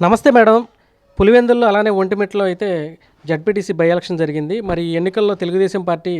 నమస్తే మేడం. పులివెందుల్లో అలానే ఒంటిమిట్లో అయితే జడ్పీటీసీ బై ఎలక్షన్ జరిగింది. మరి ఈ ఎన్నికల్లో తెలుగుదేశం పార్టీ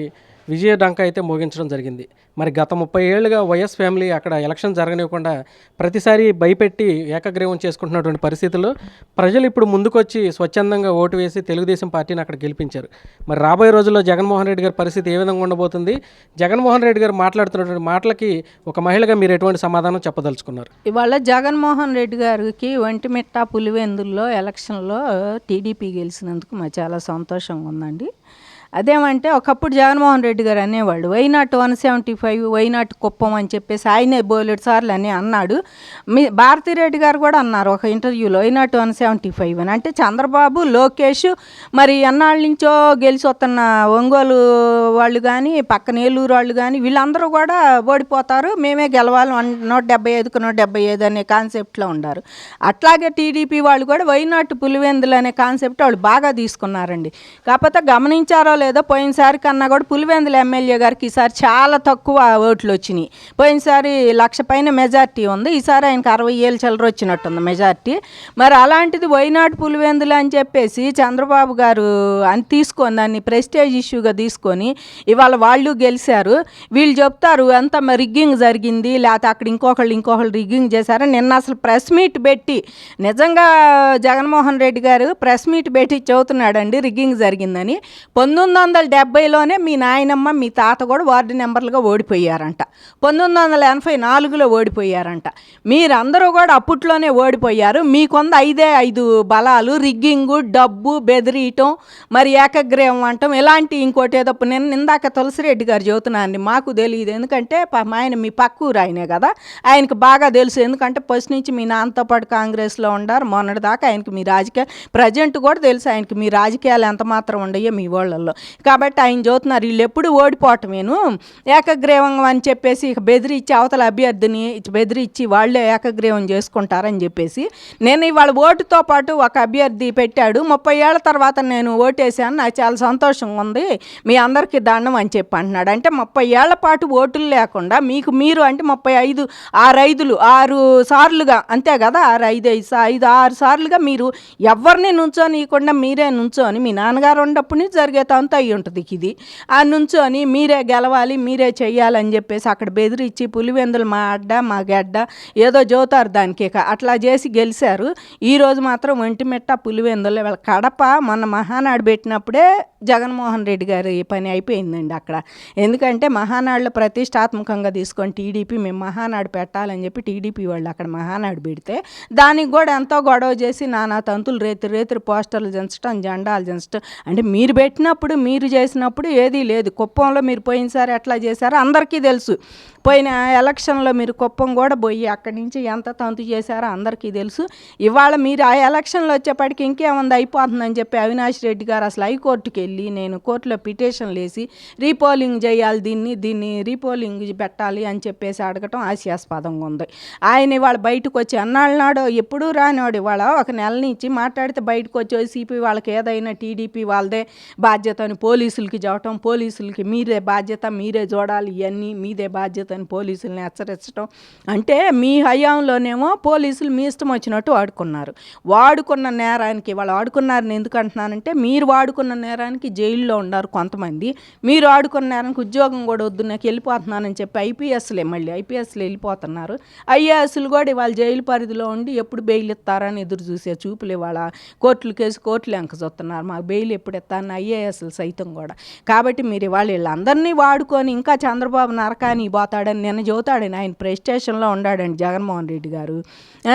విజయ డంక అయితే మోగించడం జరిగింది. మరి గత ముప్పై ఏళ్ళుగా వైఎస్ ఫ్యామిలీ అక్కడ ఎలక్షన్ జరగనివ్వకుండా ప్రతిసారి భయపెట్టి ఏకగ్రీవం చేసుకుంటున్నటువంటి పరిస్థితుల్లో ప్రజలు ఇప్పుడు ముందుకొచ్చి స్వచ్ఛందంగా ఓటు వేసి తెలుగుదేశం పార్టీని అక్కడ గెలిపించారు. మరి రాబోయే రోజుల్లో జగన్మోహన్ రెడ్డి గారి పరిస్థితి ఏ విధంగా ఉండబోతుంది? జగన్మోహన్ రెడ్డి గారు మాట్లాడుతున్నటువంటి మాటలకి ఒక మహిళగా మీరు ఎటువంటి సమాధానం చెప్పదలుచుకున్నారు? ఇవాళ జగన్మోహన్ రెడ్డి గారికి ఒంటిమిట్ట పులివెందుల్లో ఎలక్షన్లో టీడీపీ గెలిచినందుకు మాకు చాలా సంతోషంగా ఉందండి. అదేమంటే ఒకప్పుడు జగన్మోహన్ రెడ్డి గారు అనేవాళ్ళు why not one seventy five why not Kuppam అని చెప్పేసి ఆయనే బోలెడు సార్లు అని అన్నాడు. మీ భారతిరెడ్డి గారు కూడా అన్నారు ఒక ఇంటర్వ్యూలో వైనాట్ వన్ సెవెంటీ ఫైవ్ అని. అంటే చంద్రబాబు లోకేష్ మరి ఎన్నాళ్ళ నుంచో గెలిచి వస్తున్న ఒంగోలు వాళ్ళు కానీ పక్కన ఏలూరు వాళ్ళు కానీ వీళ్ళందరూ కూడా ఓడిపోతారు. మేమే గెలవాలి నూట డెబ్బై ఐదుకు నూట డెబ్బై ఐదు అనే కాన్సెప్ట్లో ఉండారు అట్లాగే టీడీపీ వాళ్ళు కూడా వైనాట్ పులివెందులు అనే కాన్సెప్ట్ వాళ్ళు బాగా తీసుకున్నారండి. కాకపోతే గమనించారో లేదో పోయినసారి కన్నా కూడా పులివెందుల ఎమ్మెల్యే గారికి ఈసారి చాలా తక్కువ ఓట్లు వచ్చినాయి. పోయినసారి లక్ష పైన మెజార్టీ ఉంది. ఈసారి ఆయనకు అరవై ఏళ్ళు చిల్లర వచ్చినట్టుంది మెజార్టీ. మరి అలాంటిది వైనాట్ పులివెందులు అని చెప్పేసి చంద్రబాబు గారు అని తీసుకొని దాన్ని ప్రెస్టేజ్ ఇష్యూగా తీసుకొని ఇవాళ వాళ్ళు గెలిచారు. వీళ్ళు చెప్తారు అంతా మరి రిగ్గింగ్ జరిగింది లేకపోతే అక్కడ ఇంకొకళ్ళు ఇంకొకళ్ళు రిగ్గింగ్ చేశారు నిన్న అసలు ప్రెస్ మీట్ పెట్టి నిజంగా జగన్మోహన్ రెడ్డి గారు ప్రెస్ మీట్ పెట్టి చెబుతున్నాడండి రిగ్గింగ్ జరిగిందని. పంతొమ్మిది వందల డెబ్బైలోనే మీ నాయనమ్మ మీ తాత కూడా వార్డు నెంబర్లుగా ఓడిపోయారంట. పంతొమ్మిది వందల ఎనభై నాలుగులో ఓడిపోయారంట. మీరందరూ కూడా అప్పట్లోనే ఓడిపోయారు. మీకొంద ఐదే ఐదు బలాలు రిగ్గింగు డబ్బు బెదిరియటం మరి ఏకగ్రీవం అంటాం ఇలాంటి ఇంకోటి ఏదో నేను ఇందాక తులసిరెడ్డి గారు చెబుతున్నానండి మాకు తెలియదు ఎందుకంటే ఆయన మీ పక్క ఊరు ఆయనే కదా. ఆయనకు బాగా తెలుసు. ఎందుకంటే ఫస్ట్ నుంచి మీ నాన్నతో పాటు కాంగ్రెస్లో ఉండారు. మొన్నటి దాకా ఆయనకి మీ రాజకీయ ప్రజెంట్ కూడా తెలుసు ఆయనకి మీ రాజకీయాలు ఎంత మాత్రం ఉండయో మీ వాళ్ళల్లో. కాబట్టి ఆయన చూస్తున్నారు వీళ్ళు ఎప్పుడు ఓడిపోవటమేను. ఏకగ్రీవం అని చెప్పేసి ఇక బెదిరించి అవతల అభ్యర్థిని బెదిరించి వాళ్ళే ఏకగ్రీవం చేసుకుంటారని చెప్పేసి నేను ఇవాళ ఓటుతో పాటు ఒక అభ్యర్థి పెట్టాడు. ముప్పై ఏళ్ళ తర్వాత నేను ఓటేసాను. నాకు చాలా సంతోషంగా ఉంది. మీ అందరికీ దండం అని చెప్పి అంటున్నాడు. అంటే ముప్పై ఏళ్ళ పాటు ఓటులు లేకుండా మీకు మీరు అంటే ముప్పై ఐదు ఆరు ఐదులు ఆరు సార్లుగా అంతే కదా? ఆరు ఐదు ఐదు ఐదు ఆరు సార్లుగా మీరు ఎవరిని నుంచోనియకుండా మీరే నుంచోని మీ నాన్నగారు ఉన్నప్పటి నుంచి జరిగే తంతు అయి ఉంటుంది ఇది. ఆ నుంచోని మీరే గెలవాలి మీరే చెయ్యాలని చెప్పేసి అక్కడ బెదిరించి పులివెందులు మా అడ్డ మా గడ్డ ఏదో జోతారు దానికి ఇక. అట్లా చేసి గెలిచారు ఈరోజు మాత్రం ఒంటిమిట్ట పులివెందులు. వాళ్ళ కడప మొన్న మహానాడు పెట్టినప్పుడే జగన్మోహన్ రెడ్డి గారు ఈ పని అయిపోయిందండి అక్కడ. ఎందుకంటే మహానాడులో ప్రతిష్టాత్మకంగా తీసుకొని టీడీపీ మేము మహానాడు పెట్టాలని చెప్పి టీడీపీ వాళ్ళు అక్కడ మహానాడు పెడితే దానికి కూడా ఎంతో గొడవ చేసి నానా తంతులు రేతురు రేతురు పోస్టర్లు జంచడం జెండాలు జంచడం అంటే మీరు పెట్టినప్పుడు మీరు చేసినప్పుడు ఏదీ లేదు. కుప్పంలో మీరు పోయినసారి ఎట్లా చేశారో అందరికీ తెలుసు. పోయిన ఎలక్షన్లో మీరు కుప్పం కూడా పోయి అక్కడి నుంచి ఎంత తంతు చేశారో అందరికీ తెలుసు. ఇవాళ మీరు ఆ ఎలక్షన్లో వచ్చేప్పటికి ఇంకేముంది? అయిపోతుందని చెప్పి అవినాష్ రెడ్డి గారు అసలు హైకోర్టుకి వెళ్ళి నేను కోర్టులో పిటిషన్లు వేసి రీపోలింగ్ చేయాలి దీన్ని దీన్ని రీపోలింగ్ పెట్టాలి అని చెప్పేసి అడగటం హాస్యాస్పదంగా ఉంది. ఆయన ఇవాళ బయటకు వచ్చి అన్నాళ్ళనాడో ఎప్పుడూ రానివాడు ఇవాళ ఒక నెల నుంచి మాట్లాడితే బయటకు వచ్చి సిపి వాళ్ళకి ఏదైనా టీడీపీ వాళ్ళదే బాధ్యత అని పోలీసులకి చెప్పటం పోలీసులకి మీరే బాధ్యత మీరే చూడాలి ఇవన్నీ మీదే బాధ్యత అని పోలీసుల్ని హెచ్చరించడం అంటే మీ హయాంలోనేమో పోలీసులు మీ ఇష్టం వచ్చినట్టు వాడుకున్నారు. వాడుకున్న నేరానికి వాళ్ళు వాడుకున్నారని ఎందుకు అంటున్నానంటే మీరు వాడుకున్న నేరానికి జైల్లో ఉన్నారు కొంతమంది. మీరు వాడుకున్న నేరానికి ఉద్యోగం కూడా వద్దు నాకు వెళ్ళిపోతున్నానని చెప్పి ఐపీఎస్లే మళ్ళీ ఐపీఎస్లు వెళ్ళిపోతున్నారు. ఐఏఎస్లు కూడా ఇవాళ జైలు పరిధిలో ఉండి ఎప్పుడు బెయిల్ ఇస్తారని ఎదురు చూసే చూపులు ఇవాళ కోర్టులు కేసు కోర్టులు వెంక చూస్తున్నారు మాకు బెయిల్ ఎప్పుడు ఇస్తారని ఐఏఎస్లు సైతం కూడా. కాబట్టి మీరు ఇవాళ వీళ్ళందరినీ వాడుకొని ఇంకా చంద్రబాబు నరకాని పోతాడని నిన్న చెబుతాడని ఆయన ప్రెస్టేషన్లో ఉండాడండి జగన్మోహన్ రెడ్డి గారు.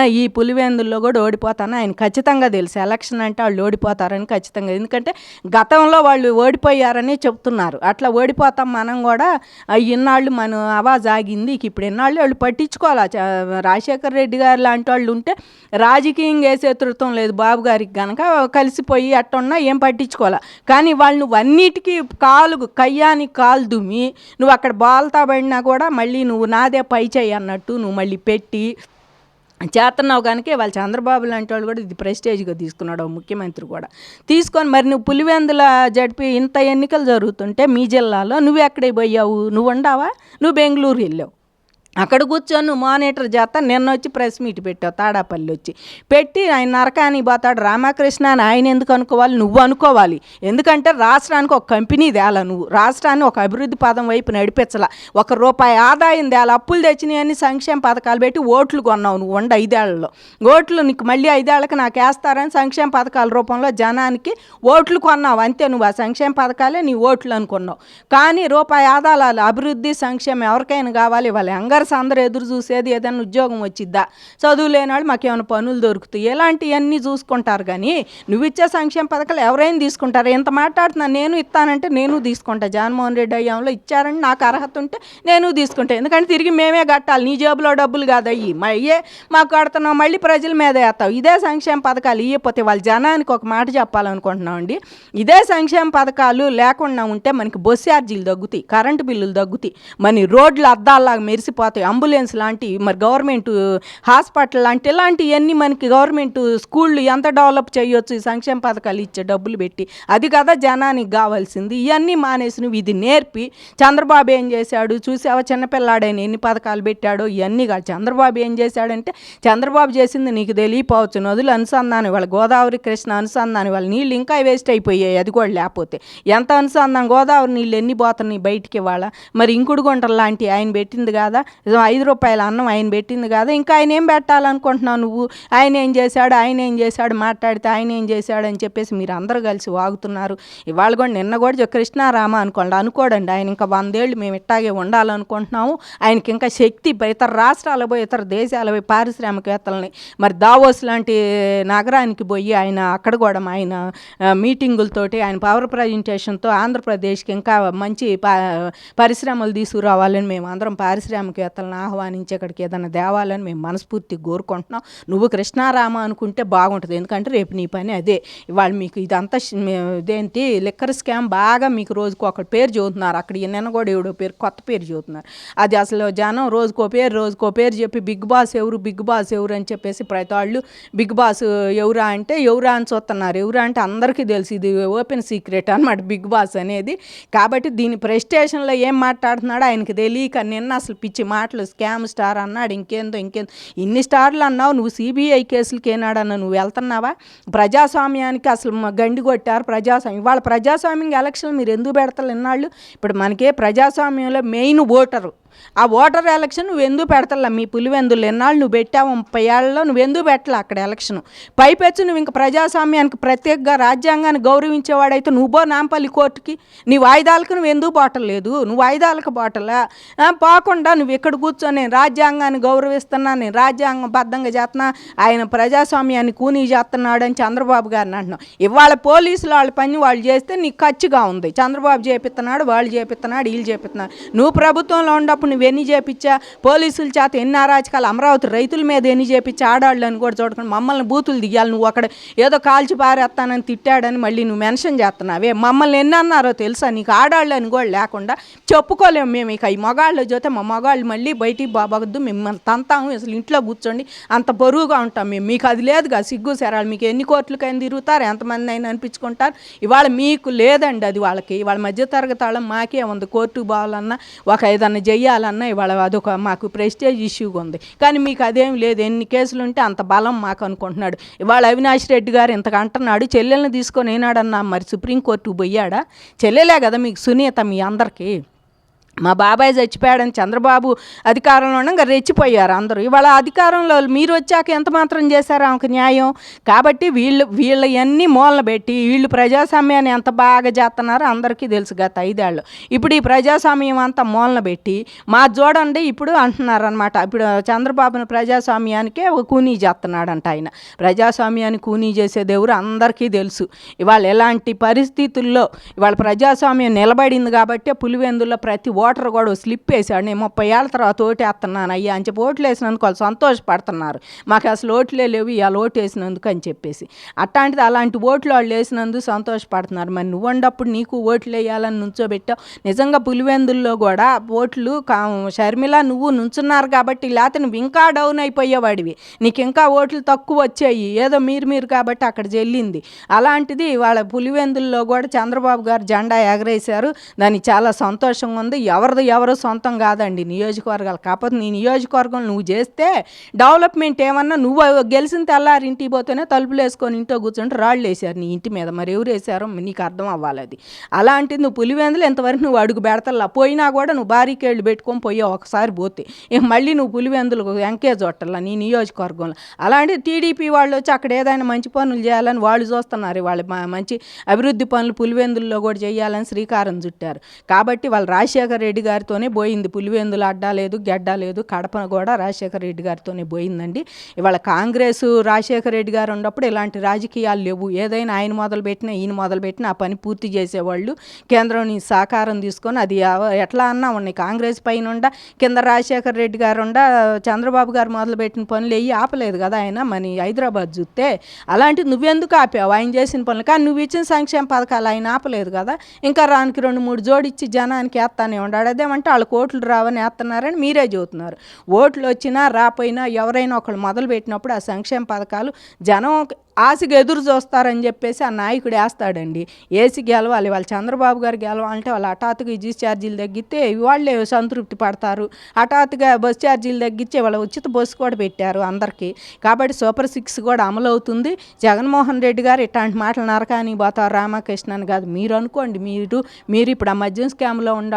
ఈ పులివెందుల్లో కూడా ఓడిపోతాను ఆయన ఖచ్చితంగా తెలుసు. ఎలక్షన్ అంటే వాళ్ళు ఓడిపోతారని ఖచ్చితంగా. ఎందుకంటే గతంలో వాళ్ళు ఓడిపోయారని చెప్తున్నారు. అట్లా ఓడిపోతాం మనం కూడా. ఇన్నాళ్ళు మన అవాజ్ ఆగింది. ఇప్పుడు ఇన్నాళ్ళు వాళ్ళు పట్టించుకోవాలా? చ- రాజశేఖర్ రెడ్డి గారు లాంటి వాళ్ళు ఉంటే రాజకీయం ఏ శత్రుత్వం లేదు. బాబు గారికి కనుక కలిసిపోయి అట్టున్నా ఏం పట్టించుకోవాలా? కానీ వాళ్ళు నువ్వన్నిటికీ కాలు కయ్యాని కాలు దుమ్మి నువ్వు అక్కడ బాల్తా పడినా కూడా మళ్ళీ నువ్వు నాదే పై చేయి అన్నట్టు నువ్వు మళ్ళీ పెట్టి చేస్తున్నావు కనుక వాళ్ళు చంద్రబాబు లాంటి వాళ్ళు కూడా ఇది ప్రెస్టేజ్గా తీసుకున్నాడు ముఖ్యమంత్రి కూడా. తీసుకొని మరి నువ్వు పులివెందుల జడిపి ఇంత ఎన్నికలు జరుగుతుంటే మీ జిల్లాలో నువ్వు ఎక్కడికి పోయావు? నువ్వు ఉండవా? నువ్వు బెంగళూరు వెళ్ళావు. అక్కడ కూర్చొని మానిటర్ చేస్తా. నిన్న వచ్చి ప్రెస్ మీట్ పెట్టావు తాడాపల్లి వచ్చి. పెట్టి ఆయన నరకానికి పోతాడు. రామకృష్ణ అని ఆయన ఎందుకు అనుకోవాలి? నువ్వు అనుకోవాలి. ఎందుకంటే రాష్ట్రానికి ఒక కంపెనీ తేలా నువ్వు. రాష్ట్రాన్ని ఒక అభివృద్ధి పదం వైపు నడిపించలా. ఒక రూపాయి ఆదాయం తేలా. అప్పులు తెచ్చినాయని సంక్షేమ పథకాలు పెట్టి ఓట్లు కొన్నావు నువ్వు ఉండ ఐదేళ్ళలో. ఓట్లు నీకు మళ్ళీ ఐదేళ్ళకు నాకు వేస్తారని సంక్షేమ పథకాల రూపంలో జనానికి ఓట్లు కొన్నావు. అంతే నువ్వు ఆ సంక్షేమ పథకాలే నీ ఓట్లు అనుకున్నావు. కానీ రూపాయి ఆదాయాలు అభివృద్ధి సంక్షేమం ఎవరికైనా కావాలి. వాళ్ళ యంగర్స్ అందరూ ఎదురు చూసేది ఏదైనా ఉద్యోగం వచ్చిద్దా? చదువు లేని వాళ్ళు మాకేమైనా పనులు దొరుకుతాయి. ఇలాంటివన్నీ చూసుకుంటారు కానీ నువ్వు ఇచ్చే సంక్షేమ పథకాలు ఎవరైనా తీసుకుంటారు. ఎంత మాట్లాడుతున్నా నేను ఇస్తానంటే నేను తీసుకుంటా. జగన్మోహన్ రెడ్డి అయ్యాంలో ఇచ్చారని నాకు అర్హత ఉంటే నేను తీసుకుంటా. ఎందుకంటే తిరిగి మేమే కట్టాలి. నీ జేబులో డబ్బులు కాదు అయ్యి మా అయ్యే మాకు కడుతున్నావు మళ్ళీ ప్రజల మీద వేస్తావు. ఇదే సంక్షేమ పథకాలు ఇవ్వకపోతే వాళ్ళ జనానికి ఒక మాట చెప్పాలనుకుంటున్నాం అండి ఇదే సంక్షేమ పథకాలు లేకుండా ఉంటే మనకి బస్ ఛార్జీలు తగ్గుతాయి కరెంటు బిల్లులు తగ్గుతాయి. మన రోడ్లు అద్దాల్లాగా మెరిసిపోతాయి. అంబులెన్స్ లాంటి మరి గవర్నమెంట్ హాస్పిటల్ లాంటి ఇలాంటివన్నీ మనకి గవర్నమెంట్ స్కూళ్ళు ఎంత డెవలప్ చేయొచ్చు ఈ సంక్షేమ పథకాలు ఇచ్చే డబ్బులు పెట్టి. అది కదా జనానికి కావాల్సింది. ఇవన్నీ మానేసి ఇది నేర్పి. చంద్రబాబు ఏం చేశాడు? చూసావా చిన్నపిల్లాడైన ఎన్ని పథకాలు పెట్టాడో? ఇవన్నీ కాదు. చంద్రబాబు ఏం చేశాడంటే చంద్రబాబు చేసింది నీకు తెలియపోవచ్చు. నదులు అనుసంధానం వాళ్ళ గోదావరి కృష్ణ అనుసంధానం వాళ్ళ నీళ్ళు ఇంకా వేస్ట్ అయిపోయాయి. అది కూడా లేకపోతే. ఎంత అనుసంధానం? గోదావరి నీళ్ళు ఎన్ని పోతున్నాయి బయటికి వాళ్ళ మరి ఇంకుడు గుంటలు లాంటి ఆయన పెట్టింది కదా. ఐదు రూపాయల అన్నం ఆయన పెట్టింది కాదు. ఇంకా ఆయన ఏం పెట్టాలనుకుంటున్నావు నువ్వు? ఆయన ఏం చేశాడు? ఆయన ఏం చేశాడు? మాట్లాడితే ఆయన ఏం చేశాడు అని చెప్పేసి మీరు అందరూ కలిసి వాగుతున్నారు. ఇవాళ కూడా నిన్న కూడా కృష్ణారామ అనుకోండి అనుకోడండి. ఆయన ఇంకా వందేళ్ళు మేము ఇట్టాగే ఉండాలనుకుంటున్నాము. ఆయనకి ఇంకా శక్తి ఇతర రాష్ట్రాల పోయి ఇతర దేశాల పోయి పారిశ్రామికవేత్తలని మరి దావోస్ లాంటి నగరానికి పోయి ఆయన అక్కడ కూడా ఆయన మీటింగులతోటి ఆయన పవర్ ప్రజెంటేషన్తో ఆంధ్రప్రదేశ్కి ఇంకా మంచి పరిశ్రమలు తీసుకురావాలని మేము అందరం పారిశ్రామికవేత్తలను ఆహ్వానించి అక్కడికి ఏదైనా దేవాలని మేము మనస్ఫూర్తిగా కోరుకుంటున్నాం. నువ్వు కృష్ణారామ అనుకుంటే బాగుంటుంది. ఎందుకంటే రేపు నీ పని అదే. ఇవాళ మీకు ఇదంతా ఇదేంటి? లిక్కర్ స్కామ్ బాగా మీకు రోజుకు ఒకటి పేరు చదువుతున్నారు. అక్కడ నిన్న కూడా ఎవడో పేరు కొత్త పేరు చదువుతున్నారు. అది అసలు జనం రోజుకో పేరు రోజుకో పేరు చెప్పి బిగ్ బాస్ ఎవరు బిగ్ బాస్ ఎవరు అని చెప్పేసి ప్రతి వాళ్ళు బిగ్ బాస్ ఎవరా అంటే ఎవరా అని చూస్తున్నారు. ఎవరా అంటే అందరికీ తెలుసు. ఇది ఓపెన్ సీక్రెట్ అనమాట బిగ్ బాస్ అనేది. కాబట్టి దీని ప్రెస్టేషన్లో ఏం మాట్లాడుతున్నాడో ఆయనకి తెలియక నిన్న అసలు పిచ్చి మాటలు స్కామ్ స్టార్ అన్నాడు ఇంకేందో ఇంకేందో. ఇన్ని స్టార్లు అన్నావు నువ్వు సిబిఐ కేసులకి ఏనాడన్నా నువ్వు వెళ్తున్నావా? ప్రజాస్వామ్యానికి అసలు గండి కొట్టారు ప్రజాస్వామ్యం. వాళ్ళ ప్రజాస్వామ్యం ఎలక్షన్ మీరు ఎందుకు పెడతారు ఇన్నాళ్ళు? ఇప్పుడు మనకే ప్రజాస్వామ్యంలో మెయిన్ ఓటరు. ఆ ఓటర్ ఎలక్షన్ నువ్వు ఎందుకు పెడతలా? మీ పులివెందులు ఎన్నాళ్ళు నువ్వు పెట్టావు? ముప్పై ఏళ్ళలో నువ్వు ఎందుకు పెట్టలే అక్కడ ఎలక్షన్? పైపెచ్చు నువ్వు ఇంకా ప్రజాస్వామ్యానికి ప్రత్యేకంగా రాజ్యాంగాన్ని గౌరవించేవాడైతే నువ్వు నాంపల్లి కోర్టుకి నీ వాయిదాలకు నువ్వు ఎందుకు పోటలేదు నువ్వు వాయిదాలకు పోవట్లా పోకుండా నువ్వు ఇక్కడ కూర్చొని రాజ్యాంగాన్ని గౌరవిస్తున్నా నేను రాజ్యాంగబద్ధంగా చేస్తున్నా ఆయన ప్రజాస్వామ్యాన్ని కూనీ చేస్తున్నాడు అని చంద్రబాబు గారిని అంటున్నావు. ఇవాళ పోలీసులు వాళ్ళ పని వాళ్ళు చేస్తే నీకు ఖర్చుగా ఉంది. చంద్రబాబు చేపిస్తున్నాడు వాళ్ళు చేపిస్తున్నాడు వీళ్ళు చేపిస్తున్నాడు నువ్వు ప్రభుత్వంలో ఉన్నప్పుడు నువ్వు ఎన్ని చేపించా పోలీసుల చేత ఎన్ని అరాచకాలు అమరావతి రైతుల మీద ఎన్ని చేపించా ఆడాళ్ళని కూడా చూడకుండా మమ్మల్ని బూతులు దిగాలి నువ్వు అక్కడ ఏదో కాల్చి పారేస్తానని తిట్టాడని మళ్ళీ నువ్వు మెన్షన్ చేస్తున్నావే. మమ్మల్ని ఎన్ని అన్నారో తెలుసా? నీకు ఆడాళ్ళని కూడా లేకుండా చెప్పుకోలేము మేము ఇక. ఈ మగాళ్ళు చూస్తే మా మగాళ్ళు మళ్ళీ బయటికి బాబగద్దు మిమ్మల్ని తంతాము అసలు ఇంట్లో కూర్చోండి అంత బరువుగా ఉంటాం మేము. మీకు అది లేదుగా సిగ్గు శరాలు. మీకు ఎన్ని కోట్లకైనా తిరుగుతారు ఎంతమంది అయినా అనిపించుకుంటారు. ఇవాళ మీకు లేదండి అది వాళ్ళకి. ఇవాళ మధ్యతరగతి వాళ్ళం మాకే ఉంది. కోర్టు పోవాలన్నా ఒక ఏదన్నా చెయ్యాలన్నా ఇవాళ అదొక మాకు ప్రెస్టేజ్ ఇష్యూగా ఉంది. కానీ మీకు అదేం లేదు. ఎన్ని కేసులు ఉంటే అంత బలం మాకు అనుకుంటున్నాడు. ఇవాళ అవినాష్ రెడ్డి గారు ఇంతకు అంటున్నాడు. చెల్లెల్ని తీసుకొని ఏనాడన్నా మరి సుప్రీంకోర్టు పోయాడా? చెల్లెలే కదా మీకు సునీత మీ అందరికీ. మా బాబాయ్ చచ్చిపోయాడని చంద్రబాబు అధికారంలో ఉండగా రెచ్చిపోయారు అందరూ. ఇవాళ అధికారంలో మీరు వచ్చాక ఎంత మాత్రం చేశారు ఆమెకు న్యాయం? కాబట్టి వీళ్ళు వీళ్ళ అన్ని మూలన పెట్టి వీళ్ళు ప్రజాస్వామ్యాన్ని ఎంత బాగా చేస్తున్నారో అందరికీ తెలుసు గత ఐదేళ్ళు. ఇప్పుడు ఈ ప్రజాస్వామ్యం అంతా మూలన పెట్టి మా చూడండి ఇప్పుడు అంటున్నారు అనమాట ఇప్పుడు చంద్రబాబును ప్రజాస్వామ్యానికే ఒక కూనీ చేస్తున్నాడంట ఆయన. ప్రజాస్వామ్యాన్ని కూనీ చేసేది ఎవరు అందరికీ తెలుసు. ఇవాళ ఎలాంటి పరిస్థితుల్లో ఇవాళ ప్రజాస్వామ్యం నిలబడింది కాబట్టి పులివెందుల్లో ప్రతి ఓటర్ కూడా స్లిప్ వేసాడు. నేను ముప్పై ఏళ్ళ తర్వాత ఓటు వేస్తున్నాను అయ్యా అని చెప్పి ఓట్లు వేసినందుకు వాళ్ళు సంతోషపడుతున్నారు. మాకు అసలు ఓట్లే లేవు ఇవాళ ఓటు వేసినందుకు అని చెప్పేసి. అట్లాంటిది అలాంటి ఓట్లు వాళ్ళు వేసినందుకు సంతోషపడుతున్నారు. మరి నువ్వు ఉండప్పుడు నీకు ఓట్లు వేయాలని నుంచోబెట్టావు. నిజంగా పులివెందుల్లో కూడా ఓట్లు కా షర్మిల నువ్వు నుంచున్నారు కాబట్టి లేకపోతే నువ్వు ఇంకా డౌన్ అయిపోయేవాడివి. నీకు ఇంకా ఓట్లు తక్కువ వచ్చాయి. ఏదో మీరు మీరు కాబట్టి అక్కడ చెల్లింది అలాంటిది వాళ్ళ పులివెందుల్లో కూడా చంద్రబాబు గారు జెండా ఎగరేశారు. దానికి చాలా సంతోషంగా ఉంది. ఎవరిది ఎవరు సొంతం కాదండి నియోజకవర్గాలు. కాకపోతే నీ నియోజకవర్గం నువ్వు చేస్తే డెవలప్మెంట్ ఏమన్నా నువ్వు గెలిచిన తెల్లారి ఇంటికి పోతేనే తలుపులు వేసుకొని ఇంట్లో కూర్చుంటే రాళ్ళు వేసారు నీ ఇంటి మీద. మరి ఎవరు వేసారో నీకు అర్థం అవ్వాలి అది. అలాంటిది నువ్వు పులివెందులు ఇంతవరకు నువ్వు అడుగు పెడతల్లా? పోయినా కూడా నువ్వు బారీకేళ్ళు పెట్టుకొని పోయి ఒకసారి పోతే. మళ్ళీ నువ్వు పులివెందులు ఎంకే చోటల్లా నీ నియోజకవర్గంలో. అలాంటి టీడీపీ వాళ్ళు వచ్చి అక్కడ ఏదైనా మంచి పనులు చేయాలని వాళ్ళు చూస్తున్నారు. వాళ్ళు మంచి అభివృద్ధి పనులు పులివెందుల్లో కూడా చేయాలని శ్రీకారం చుట్టారు. కాబట్టి వాళ్ళు రాజశేఖర రెడ్డి గారితోనే పోయింది. పులివెందులు అడ్డా లేదు గెడ్డ లేదు కడప కూడా రాజశేఖర రెడ్డి గారితోనే పోయిందండి. ఇవాళ కాంగ్రెస్ రాజశేఖర రెడ్డి గారు ఉన్నప్పుడు ఇలాంటి రాజకీయాలు లేవు. ఏదైనా ఆయన మొదలుపెట్టినా ఈయన మొదలుపెట్టినా ఆ పని పూర్తి చేసేవాళ్ళు. కేంద్రం నుంచి సహకారం తీసుకొని అది ఎట్లా అన్నా ఉన్నాయి. కాంగ్రెస్ పైన ఉండా కింద రాజశేఖర రెడ్డి గారు ఉండా చంద్రబాబు గారు మొదలుపెట్టిన పనులు ఏవి ఆపలేదు కదా ఆయన. మన హైదరాబాద్ చూస్తే అలాంటి నువ్వెందుకు ఆపావు? ఆయన చేసిన పనులు. కానీ నువ్వు ఇచ్చిన సంక్షేమ పథకాలు ఆయన ఆపలేదు కదా. ఇంకా రానికి రెండు మూడు జోడిచ్చి జనానికి వేస్తానే ఉన్నాడు అదేమంటే వాళ్ళు ఓట్లు రావని వేస్తున్నారని మీరే చూస్తున్నారు ఓట్లు వచ్చినా రాపోయినా ఎవరైనా ఒకళ్ళు మొదలు పెట్టినప్పుడు ఆ సంక్షేమ పథకాలు జనం ఆశకు ఎదురు చూస్తారని చెప్పేసి ఆ నాయకుడు వేస్తాడండి. ఏసీ గెలవాలి వాళ్ళు చంద్రబాబు గారు గెలవాలంటే వాళ్ళు హఠాత్తుగా ఈ జీస్ ఛార్జీలు తగ్గితే వాళ్ళే సంతృప్తి పడతారు. హఠాత్తుగా బస్ ఛార్జీలు తగ్గించే వాళ్ళ ఉచిత బస్సు కూడా పెట్టారు అందరికీ. కాబట్టి సూపర్ సిక్స్ కూడా అమలు అవుతుంది. జగన్మోహన్ రెడ్డి గారు ఇట్లాంటి మాటలు నరకాని పోతారు రామకృష్ణ అని కాదు. మీరు అనుకోండి మీరు మీరు ఇప్పుడు ఆ మద్యం స్కామ్లో ఉన్న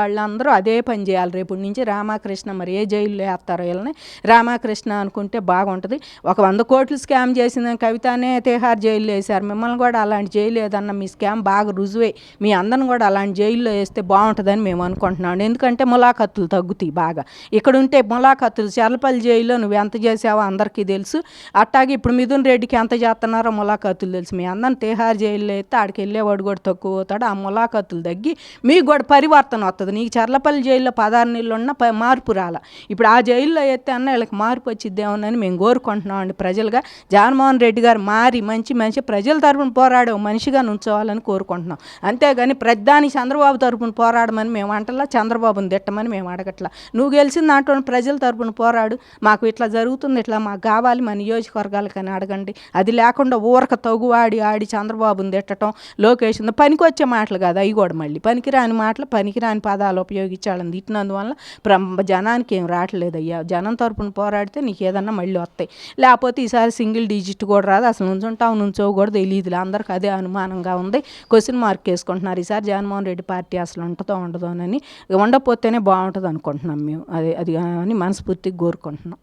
అదే పని చేయాలి. రేపటి నుంచి రామకృష్ణ మరి ఏ జైల్లో వేస్తారో వీళ్ళని? రామకృష్ణ అనుకుంటే బాగుంటుంది. ఒక వంద కోట్లు స్కామ్ చేసిన కవితనే తిహార్ జైల్లో వేశారు. మిమ్మల్ని కూడా అలాంటి జైలు ఏదన్నా మీ స్కామ్ బాగా రుజువై. మీ అందరిని కూడా అలాంటి జైల్లో వేస్తే బాగుంటుందని మేము అనుకుంటున్నాం. ఎందుకంటే ములాఖత్తులు తగ్గుతాయి బాగా. ఇక్కడ ఉంటే ములాఖత్తులు చర్లపల్లి జైల్లో నువ్వు ఎంత చేసావో అందరికీ తెలుసు. అట్టాగే ఇప్పుడు మిథున్ రెడ్డికి ఎంత చేస్తున్నారో ములాఖత్తులు తెలుసు. మీ అందరిని తిహార్ జైల్లో అయితే ఆడికి వెళ్ళేవాడు కూడా తక్కువ అవుతాడు. ఆ ములాఖత్తులు తగ్గి మీకు కూడా పరివర్తన వస్తుంది నీకు చర్లపల్లి జైల్లో పదహారు నీళ్ళు ఉన్న ప- మార్పు రాల. ఇప్పుడు ఆ జైల్లో అయితే అన్న వీళ్ళకి మార్పు వచ్చిద్దేమోనని మేము కోరుకుంటున్నాం అండి ప్రజలుగా. జగన్మోహన్ రెడ్డి గారు మారి మంచి మంచి ప్రజల తరపున పోరాడే మనిషిగా నుంచోవాలని కోరుకుంటున్నాం. అంతేగాని ప్రధాని చంద్రబాబు తరపున పోరాడమని మేము అంటలా చంద్రబాబుని తిట్టమని మేము అడగట్లా. నువ్వు గెలిచిన దాంట్లో ప్రజల తరపున పోరాడు. మాకు ఇట్లా జరుగుతుంది ఇట్లా మాకు కావాలి మా నియోజకవర్గాలకని అడగండి. అది లేకుండా ఊరక తగువాడి ఆడి చంద్రబాబుని తిట్టడం లోకేష్ పనికి వచ్చే మాటలు కాదు అవి కూడా మళ్ళీ. పనికిరాని మాటలు పనికిరాని పదాలు ఉపయోగించాలని తిట్టినందువల్ల ప్ర జనానికి ఏం రావట్లేదు అయ్యా జనం తరపున పోరాడితే నీకు ఏదన్నా మళ్ళీ వస్తాయి. లేకపోతే ఈసారి సింగిల్ డిజిట్ కూడా రాదు అసలు నుంచుంటావు నుంచో కూడా తెలియదులే అందరికి అదే అనుమానంగా ఉంది. క్వశ్చన్ మార్క్ వేసుకుంటున్నారు. ఈసారి జగన్మోహన్ రెడ్డి పార్టీ అసలు ఉంటుందో ఉండదో అని. ఉండకపోతేనే బాగుంటుంది అనుకుంటున్నాం మేము. అది అది అని మనస్ఫూర్తిగా కోరుకుంటున్నాం.